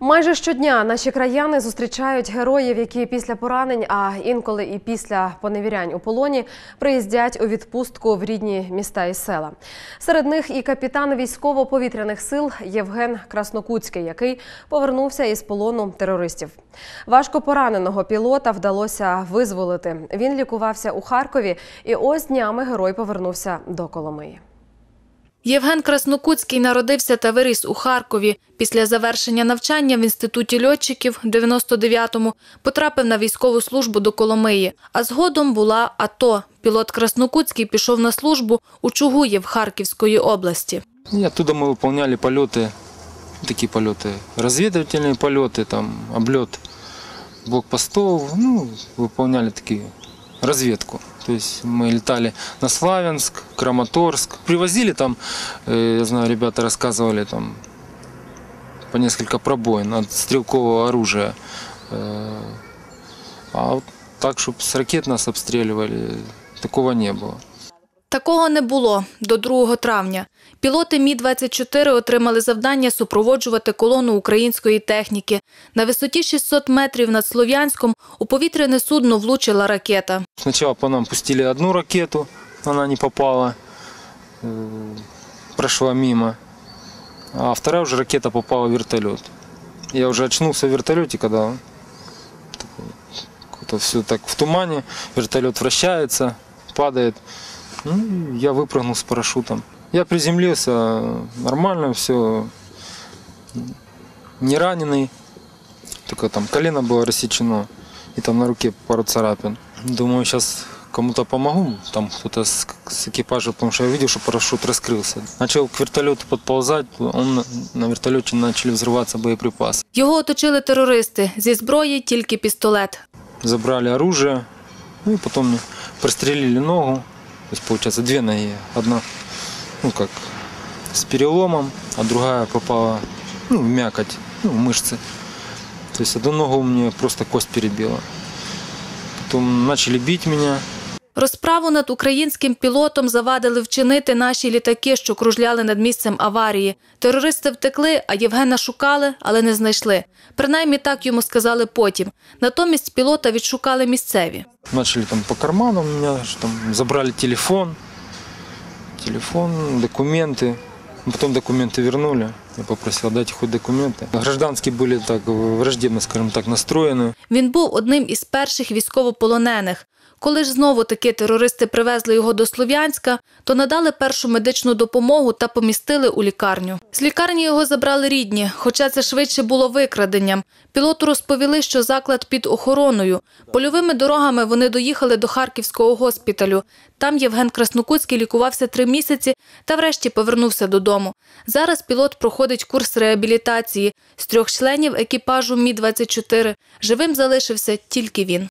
Майже щодня наші краяни зустрічають героїв, які після поранень, а інколи і після поневірянь у полоні приїздять у відпустку в рідні міста і села. Серед них і капітан військово-повітряних сил Євген Краснокутський, який повернувся із полону терористів. Важко пораненого пілота вдалося визволити. Він лікувався у Харкові, і ось днями герой повернувся до Коломиї. Євген Краснокутський народився та виріс у Харкові. Після завершення навчання в інституті льотчиків в 99-му потрапив на військову службу до Коломиї. А згодом була АТО. Пілот Краснокутський пішов на службу у Чугуїв Харківської області. И оттуда мы выполняли полеты, такие полеты, разведывательные полеты, там, облет блокпостов, ну, выполняли такие разведку. То есть мы летали на Славянск, Краматорск, привозили там, э, я знаю, ребята рассказывали там по несколько пробоин от стрелкового оружия. Э, А вот так, чтобы с ракет нас обстреливали, такого не было. Такого не було до 2 травня. Пілоти Мі-24 отримали завдання супроводжувати колону української техніки. На висоті 600 метрів над Слов'янськом у повітряне судно влучила ракета. Сначала по нам пустили одну ракету, она не попала, э, прошла мимо. А вторая уже ракета попала в вертолет. Я уже очнулся в вертолете, когда все так в тумане, вертолет вращается, падает. Ну, и я выпрыгнул с парашютом. Я приземлился, нормально все, не раненый, только там колено было рассечено, и там на руке пару царапин. Думаю, сейчас кому-то помогу, там кто-то с, с экипажа, потому что я видел, что парашют раскрылся. Начал к вертолету подползать, он на- на вертолете начали взрываться боеприпасы. Його оточили терористи. Зі зброї тільки пістолет. Забрали оружие, ну и потом мне прострелили ногу, То есть получается две ноги, одна, ну как, с переломом, а другая попала, ну, в мякоть, ну, в мышцы. То есть одну ногу мне просто кость перебила. Потом начали бить меня, Розправу над українським пілотом завадили вчинити наші літаки, що кружляли над місцем аварії. Терористи втекли, а Євгена шукали, але не знайшли. Принаймні так йому сказали потім. Натомість пілота відшукали місцеві. Начали там по карманам у меня, там забрали телефон, телефон, документы. Ну, Потом документы вернули. Я попросил, дайте хоть документы. Гражданские были так враждебно, скажем так, настроены. Він був одним із перших військовополонених. Коли ж знову таки терористи привезли його до Слов'янська, то надали першу медичну допомогу та помістили у лікарню. З лікарні його забрали рідні, хоча це швидше було викраденням. Пілоту розповіли, що заклад під охороною. Польовими дорогами вони доїхали до Харківського госпіталю. Там Євген Краснокутський лікувався три місяці та врешті повернувся додому. Зараз пілот проходить курс реабілітації. З трьох членів екіпажу Мі-24 живим залишився тільки він.